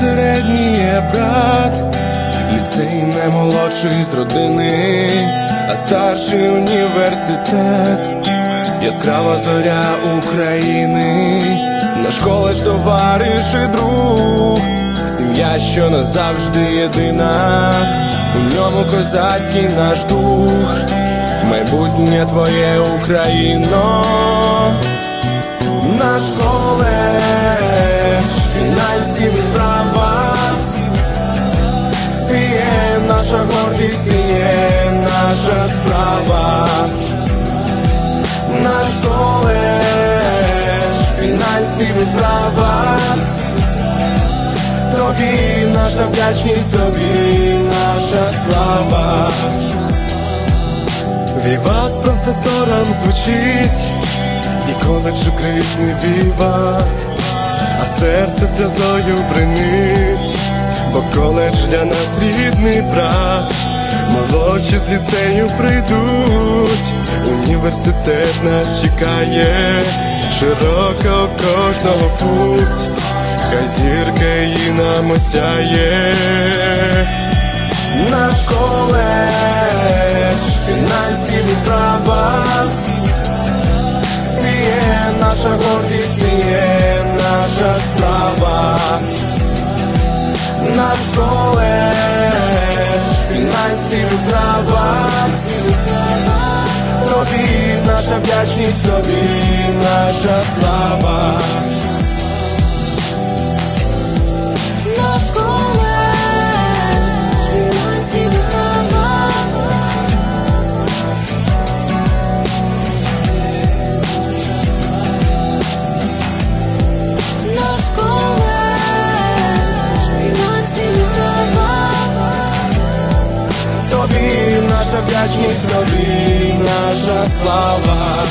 середній є брат, ліцей не молодший з родини, а старший університет, яскрава зоря України, наш коледж товариш і друг, сім'я, що назавжди єдина, у ньому козацький наш дух, майбутнє твоє Україно. Наш коледж, наша гордість, є наша справа. Наш коледж, фінансів і права. Тобі наша вдячність, тобі наша слава. Віват професорам звучить і коледж кричний віват, а серце сльозою бринить, коледж для нас рідний брат, молодші з ліцею прийдуть, університет нас чекає, широко у кожного путь, хай зірка її нам осяє. Наш коледж, фінансів і права ти є наша гордість, ти є наш колеш фінансів права, тобі наша вдячність, тобі наша слава. Наша вдячність, тобі наша слава.